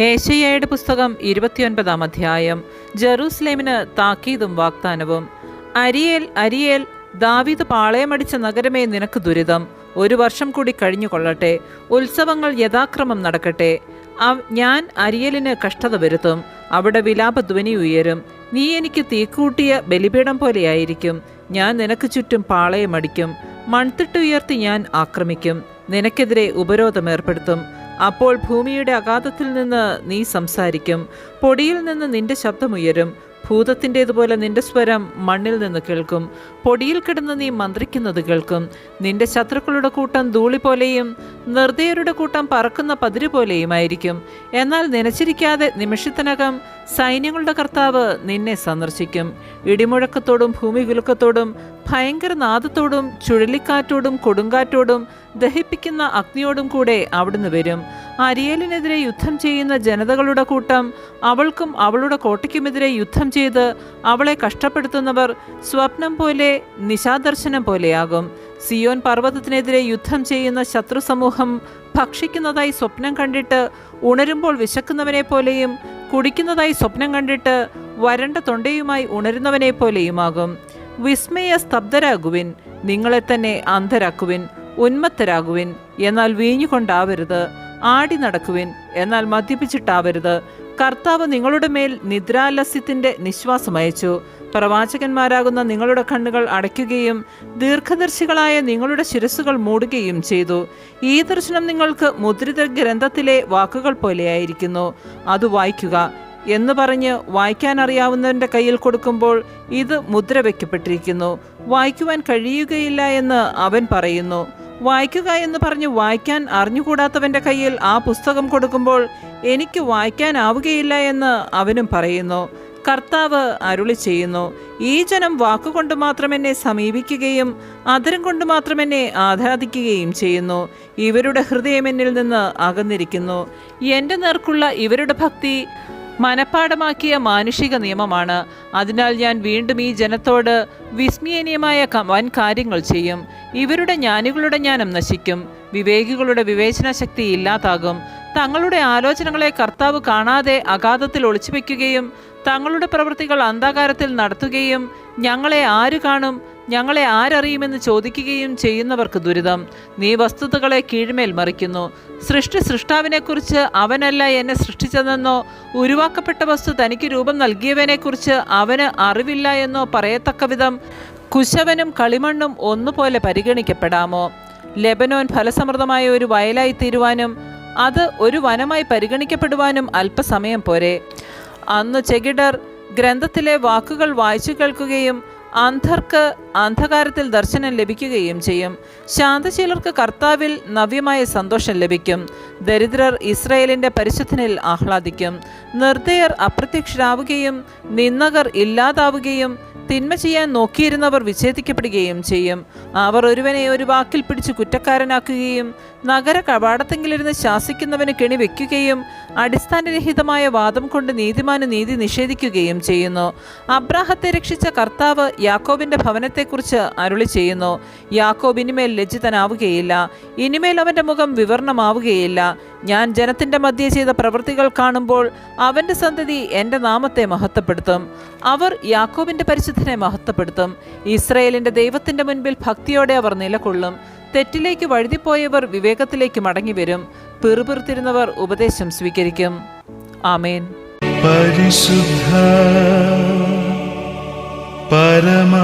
ഏശയ്യയുടെ പുസ്തകം ഇരുപത്തിയൊൻപതാം അധ്യായം. ജെറൂസലേമിന് താക്കീതും വാഗ്ദാനവും. അരിയേൽ അരിയേൽ ദാവീദ് പാളയമടിച്ച നഗരമേ നിനക്ക് ദുരിതം. ഒരു വർഷം കൂടി കഴിഞ്ഞു കൊള്ളട്ടെ ഉത്സവങ്ങൾ യഥാക്രമം നടക്കട്ടെ. ഞാൻ അരിയലിന് കഷ്ടത വരുത്തും. അവിടെ വിലാപധ്വനി ഉയരും. നീ എനിക്ക് തീക്കൂട്ടിയ ബലിപീഠം പോലെയായിരിക്കും. ഞാൻ നിനക്ക് ചുറ്റും പാളയമടിക്കും. മൺതിട്ടുയർത്തി ഞാൻ ആക്രമിക്കും. നിനക്കെതിരെ ഉപരോധം ഏർപ്പെടുത്തും. അപ്പോൾ ഭൂമിയുടെ അഗാധത്തിൽ നിന്ന് നീ സംസാരിക്കും. പൊടിയിൽ നിന്ന് നിന്റെ ശബ്ദമുയരും. ഭൂതത്തിന്റേതുപോലെ നിന്റെ സ്വരം മണ്ണിൽ നിന്ന് കേൾക്കും. പൊടിയിൽ കിടന്ന് നീ മന്ത്രിക്കുന്നത് കേൾക്കും. നിന്റെ ശത്രുക്കളുടെ കൂട്ടം ധൂളി പോലെയും നിർദ്ദയരുടെ കൂട്ടം പറക്കുന്ന പതിര് പോലെയുമായിരിക്കും. എന്നാൽ നനച്ചിരിക്കാതെ നിമിഷത്തിനകം സൈന്യങ്ങളുടെ കർത്താവ് നിന്നെ സന്ദർശിക്കും. ഇടിമുഴക്കത്തോടും ഭൂമികുലുക്കത്തോടും ഭയങ്കര നാദത്തോടും ചുഴലിക്കാറ്റോടും കൊടുങ്കാറ്റോടും ദഹിപ്പിക്കുന്ന അഗ്നിയോടും കൂടെ അവിടുന്ന് വരും. അരിയലിനെതിരെ യുദ്ധം ചെയ്യുന്ന ജനതകളുടെ കൂട്ടം അവൾക്കും അവളുടെ കോട്ടയ്ക്കുമെതിരെ യുദ്ധം ചെയ്ത് അവളെ കഷ്ടപ്പെടുത്തുന്നവർ സ്വപ്നം പോലെ നിശാദർശനം പോലെയാകും. സിയോൻ പർവതത്തിനെതിരെ യുദ്ധം ചെയ്യുന്ന ശത്രു സമൂഹം ഭക്ഷിക്കുന്നതായി സ്വപ്നം കണ്ടിട്ട് ഉണരുമ്പോൾ വിശക്കുന്നവനെ പോലെയും കുടിക്കുന്നതായി സ്വപ്നം കണ്ടിട്ട് വരണ്ട തൊണ്ടയുമായി ഉണരുന്നവനെ പോലെയുമാകും. വിസ്മയ സ്തബ്ധരാകുവിൻ നിങ്ങളെ തന്നെ അന്ധരാക്കുവിൻ ഉന്മത്തരാകുവിൻ എന്നാൽ വീഞ്ഞുകൊണ്ടാവരുത്. ആടി നടക്കുവിൻ. എന്നാൽ മദ്യപിച്ചിട്ടാവരുത്. കർത്താവ് നിങ്ങളുടെ മേൽ നിദ്രാലസ്യത്തിന്റെ നിശ്വാസം അയച്ചു. പ്രവാചകന്മാരാകുന്ന നിങ്ങളുടെ കണ്ണുകൾ അടയ്ക്കുകയും ദീർഘദർശികളായ നിങ്ങളുടെ ശിരസുകൾ മൂടുകയും ചെയ്തു. ഈ ദർശനം നിങ്ങൾക്ക് മുദ്രിത ഗ്രന്ഥത്തിലെ വാക്കുകൾ പോലെയായിരിക്കുന്നു. അത് വായിക്കുക. എന്ന് പറഞ്ഞ് വായിക്കാൻ അറിയാവുന്നവന്റെ കയ്യിൽ കൊടുക്കുമ്പോൾ ഇത് മുദ്ര വയ്ക്കപ്പെട്ടിരിക്കുന്നു. വായിക്കുവാൻ കഴിയുകയില്ല എന്ന് അവൻ പറയുന്നു. വായിക്കുക എന്ന് പറഞ്ഞ് വായിക്കാൻ അറിഞ്ഞുകൂടാത്തവന്റെ കയ്യിൽ ആ പുസ്തകം കൊടുക്കുമ്പോൾ എനിക്ക് വായിക്കാനാവുകയില്ല എന്ന് അവനും പറയുന്നു. കർത്താവ് അരുളി ചെയ്യുന്നു ഈ ജനം വാക്കുകൊണ്ട് മാത്രം എന്നെ സമീപിക്കുകയും അതരം കൊണ്ട് മാത്രം എന്നെ ആരാധിക്കുകയും ചെയ്യുന്നു. ഇവരുടെ ഹൃദയം എന്നിൽ നിന്ന് അകന്നിരിക്കുന്നു. എന്റെ നേർക്കുള്ള ഇവരുടെ ഭക്തി മനഃപ്പാടമാക്കിയ മാനുഷിക നിയമമാണ്. അതിനാൽ ഞാൻ വീണ്ടും ഈ ജനത്തോട് വിസ്മയനീയമായ വൻ കാര്യങ്ങൾ ചെയ്യും. ഇവരുടെ ജ്ഞാനികളുടെ ജ്ഞാനം നശിക്കും. വിവേകികളുടെ വിവേചന ശക്തി ഇല്ലാതാകും. തങ്ങളുടെ ആലോചനകളെ കർത്താവ് കാണാതെ അഗാധത്തിൽ ഒളിച്ചുവെക്കുകയും തങ്ങളുടെ പ്രവൃത്തികൾ അന്ധകാരത്തിൽ നടത്തുകയും ഞങ്ങളെ ആര് കാണും? ഞങ്ങളെ ആരറിയുമെന്ന് ചോദിക്കുകയും ചെയ്യുന്നവർക്ക് ദുരിതം. നീ വസ്തുതകളെ കീഴ്മേൽ മറിക്കുന്നു. സൃഷ്ടി സൃഷ്ടാവിനെക്കുറിച്ച് അവനല്ല എന്നെ സൃഷ്ടിച്ചതെന്നോ ഉരുവാക്കപ്പെട്ട വസ്തു തനിക്ക് രൂപം നൽകിയവനെക്കുറിച്ച് അവന് അറിവില്ല എന്നോ പറയത്തക്ക വിധം കുശവനും കളിമണ്ണും ഒന്നുപോലെ പരിഗണിക്കപ്പെടാമോ? ലെബനോൻ ഫലസമൃദ്ധമായ ഒരു വയലായി തീരുവാനും അത് ഒരു വനമായി പരിഗണിക്കപ്പെടുവാനും അല്പസമയം പോരെ. അന്ന് ചെകിടർ ഗ്രന്ഥത്തിലെ വാക്കുകൾ വായിച്ചു കേൾക്കുകയും അന്ധർക്ക് അന്ധകാരത്തിൽ ദർശനം ലഭിക്കുകയും ചെയ്യും. ശാന്തശീലർക്ക് കർത്താവിൽ നവ്യമായ സന്തോഷം ലഭിക്കും. ദരിദ്രർ ഇസ്രയേലിന്റെ പരിശുദ്ധനിൽ ആഹ്ലാദിക്കും. നിർദ്ദയർ അപ്രത്യക്ഷരാവുകയും നിന്ദകർ ഇല്ലാതാവുകയും തിന്മ ചെയ്യാൻ നോക്കിയിരുന്നവർ വിച്ഛേദിക്കപ്പെടുകയും ചെയ്യും. അവർ ഒരുവനെ ഒരു വാക്കിൽ പിടിച്ച് കുറ്റക്കാരനാക്കുകയും നഗര കവാടത്തെങ്കിലിരുന്ന് ശാസിക്കുന്നവന് കെണി വെക്കുകയും അടിസ്ഥാനരഹിതമായ വാദം കൊണ്ട് നീതിമാന് നീതി നിഷേധിക്കുകയും ചെയ്യുന്നു. അബ്രാഹത്തെ രക്ഷിച്ച കർത്താവ് യാക്കോബിന്റെ ഭവനത്തെക്കുറിച്ച് അരുളി ചെയ്യുന്നു. യാക്കോബ് ഇനിമേൽ ലജ്ജിതനാവുകയില്ല. ഇനിമേൽ അവന്റെ മുഖം വിവരണമാവുകയില്ല ഞാൻ ജനത്തിന്റെ മധ്യേ ചെയ്ത പ്രവൃത്തികൾ കാണുമ്പോൾ അവന്റെ സന്തതി എന്റെ നാമത്തെ മഹത്വപ്പെടുത്തും. അവർ യാക്കോബിന്റെ പരിശുദ്ധനെ മഹത്വപ്പെടുത്തും. ഇസ്രയേലിന്റെ ദൈവത്തിന്റെ മുൻപിൽ ഭക്തിയോടെ അവർ നിലകൊള്ളും. തെറ്റിലേക്ക് വഴുതിപ്പോയവർ വിവേകത്തിലേക്ക് മടങ്ങി വരും പിറുപിറുത്തിരുന്നവർ ഉപദേശം സ്വീകരിക്കും. ആമേൻ. പരിശുദ്ധ പരമ